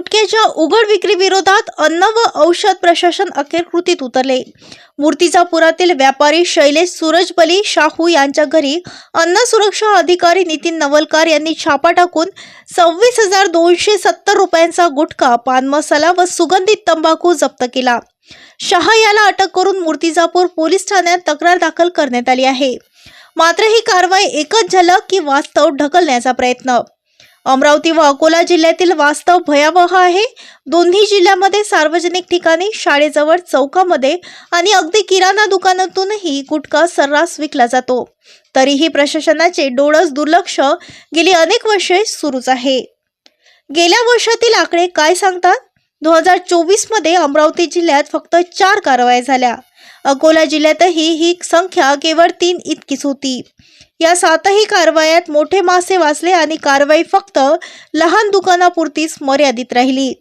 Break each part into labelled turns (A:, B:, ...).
A: गुटख्याच्या उघड विक्री विरोधात अन्न व औषध प्रशासन अखेर कृतीत उतरले. मूर्तिजापुरातील व्यापारी शैलेश सूरजबली शाहू यांच्या घरी अन्न सुरक्षा अधिकारी नितीन नवलकार यांनी छापा टाकून सव्वीस हजार दोनशे सत्तर रुपयांचा गुटखा पान मसाला व सुगंधित तंबाखू जप्त केला. शहा याला अटक करून मूर्तिजापूर पोलीस ठाण्यात तक्रार दाखल करण्यात आली आहे. मात्र ही कारवाई एकच झलक की वास्तव ढकलण्याचा प्रयत्न अमरावती व अकोला जिल्ह्यातील वास्तव भयावह आहे. दोन्ही जिल्ह्यामध्ये सार्वजनिक ठिकाणी शाळेजवळ चौकामध्ये आणि अगदी किराणा दुकानातूनही गुटखा सर्रास विकला जातो. तरीही प्रशासनाचे डोळस दुर्लक्ष गेली अनेक वर्षे सुरूच आहे. गेल्या वर्षातील आकडे काय सांगतात? दोन हजार चोवीसमध्ये अमरावती जिल्ह्यात फक्त चार कारवाया झाल्या. अकोला जिल्ह्यातही ही संख्या केवळ तीन इतकीच होती. या सातही कारवायात मोठे मासे वाचले आणि कारवाई फक्त लहान दुकानापुरतीच मर्यादित राहिली.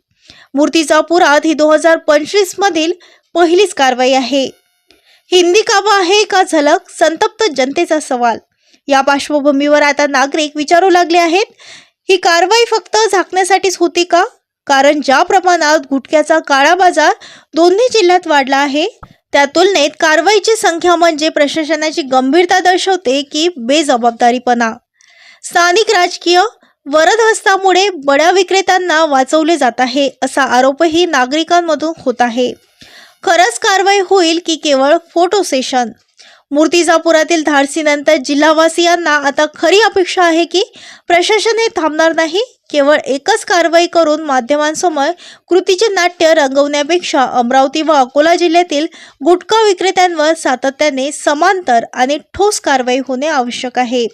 A: मूर्तिजापुरात ही दोन हजार पंचवीस मधील पहिलीच कारवाई आहे. हिंदी काबा आहे का झलक? संतप्त जनतेचा सवाल. या पार्श्वभूमीवर आता नागरिक विचारू लागले आहेत ही कारवाई फक्त झाकण्यासाठीच होती का? कारण ज्या प्रमाणात गुटख्याचा काळा बाजार दोन्ही जिल्ह्यात वाढला आहे त्या तुलनेत कारवाईची संख्या म्हणजे प्रशासनाची गंभीरता दर्शवते की बेजबाबदारीपणा. स्थानिक राजकीय वरदहस्तामुळे बड्या विक्रेत्यांना वाचवले जात आहे असा आरोपही नागरिकांमधून होत आहे. खरंच कारवाई होईल की केवळ फोटो सेशन? मूर्तिजापुरातील धाडसीनंतर जिल्हावासियांना आता खरी अपेक्षा आहे की प्रशासन हे थांबणार नाही? केवळ एकच कारवाई करून माध्यमांसमोर कृतीचे नाट्य रंगवण्यापेक्षा अमरावती व अकोला जिल्ह्यातील गुटखा विक्रेत्यांवर सातत्याने समांतर आणि ठोस कारवाई होणे आवश्यक आहे.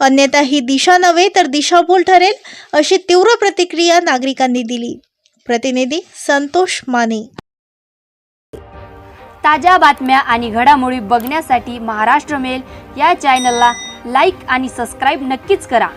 A: अन्यथा ही दिशा नव्हे तर दिशाभूल ठरेल अशी तीव्र प्रतिक्रिया नागरिकांनी दिली. प्रतिनिधी संतोष माने.
B: ताज्या बातम्या आणि घडामोडी बघण्यासाठी महाराष्ट्र मेल या चॅनलला लाईक आणि सबस्क्राईब नक्कीच करा.